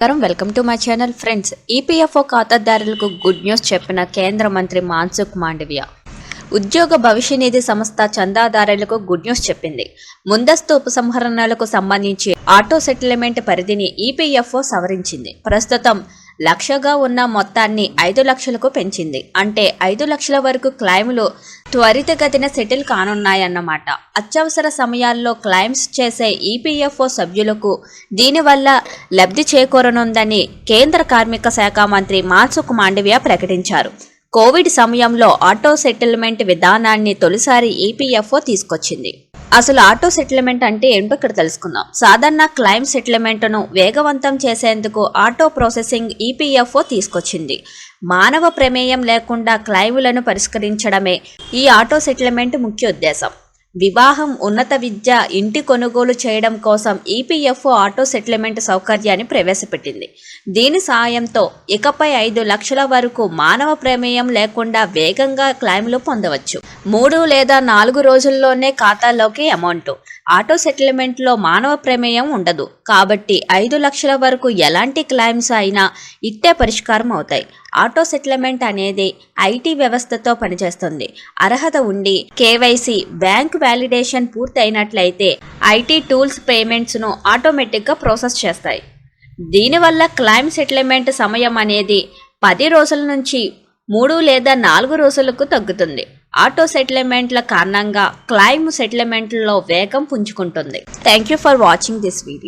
నమస్కారం. Welcome to my channel friends. EPFO ఖాతాదారులకు good news చెప్పిన కేంద్ర మంత్రి మాన్సుఖ్ మాండవ్య. ఉద్యోగ భవిష్య నిధి సంస్థ చందాదారులకు గుడ్ న్యూస్ చెప్పింది. ముందస్తు ఉపసంహరణలకు సంబంధించి ఆటో సెటిల్మెంట్ పరిధిని ఈపీఎఫ్ఓ సవరించింది. ప్రస్తుతం లక్షగా ఉన్న మొత్తాన్ని ఐదు లక్షలకు పెంచింది. అంటే ఐదు లక్షల వరకు క్లైములు త్వరితగతిన సెటిల్ కానున్నాయన్నమాట. అత్యవసర సమయాల్లో క్లైమ్స్ చేసే ఈపీఎఫ్ఓ సభ్యులకు దీనివల్ల లబ్ధి చేకూరనుందని కేంద్ర కార్మిక శాఖ మంత్రి మాన్సుఖ్ మాండవ్య ప్రకటించారు. కోవిడ్ సమయంలో ఆటో సెటిల్మెంట్ విధానాన్ని తొలిసారి ఈపీఎఫ్ఓ తీసుకొచ్చింది. అసలు ఆటో సెటిల్మెంట్ అంటే ఏంటో ఇక్కడ తెలుసుకుందాం. సాధారణ క్లైమ్ సెటిల్మెంట్ను వేగవంతం చేసేందుకు ఆటో ప్రాసెసింగ్ ఈపీఎఫ్ఓ తీసుకొచ్చింది. మానవ ప్రమేయం లేకుండా క్లైములను పరిష్కరించడమే ఈ ఆటో సెటిల్మెంట్ ముఖ్య ఉద్దేశం. వివాహం ఉన్నత విద్య ఇంటి కొనుగోలు చేయడం కోసం ఈపీఎఫ్ఓ ఆటో సెటిల్మెంట్ సౌకర్యాన్ని ప్రవేశపెట్టింది. దీని సాయంతో ఇకపై ఐదు లక్షల వరకు మానవ ప్రమేయం లేకుండా వేగంగా క్లైమ్లు పొందవచ్చు. మూడు లేదా నాలుగు రోజుల్లోనే ఖాతాలోకి అమౌంట్. ఆటో సెటిల్మెంట్లో మానవ ప్రమేయం ఉండదు. కాబట్టి ఐదు లక్షల వరకు ఎలాంటి క్లైమ్స్ అయినా ఇట్టే పరిష్కారం అవుతాయి. ఆటో సెటిల్మెంట్ అనేది ఐటీ వ్యవస్థతో పనిచేస్తుంది. అర్హత ఉండి కేవైసీ బ్యాంక్ వ్యాలిడేషన్ పూర్తి అయినట్లయితే ఐటీ టూల్స్ పేమెంట్స్ను ఆటోమేటిక్గా ప్రాసెస్ చేస్తాయి. దీనివల్ల క్లైమ్ సెటిల్మెంట్ సమయం అనేది పది రోజుల నుంచి మూడు లేదా నాలుగు రోజులకు తగ్గుతుంది. ఆటో సెటిల్మెంట్ల కారణంగా క్లైమ్ సెటిల్మెంట్లో వేగం పుంజుకుంటుంది. Thank you for watching this video.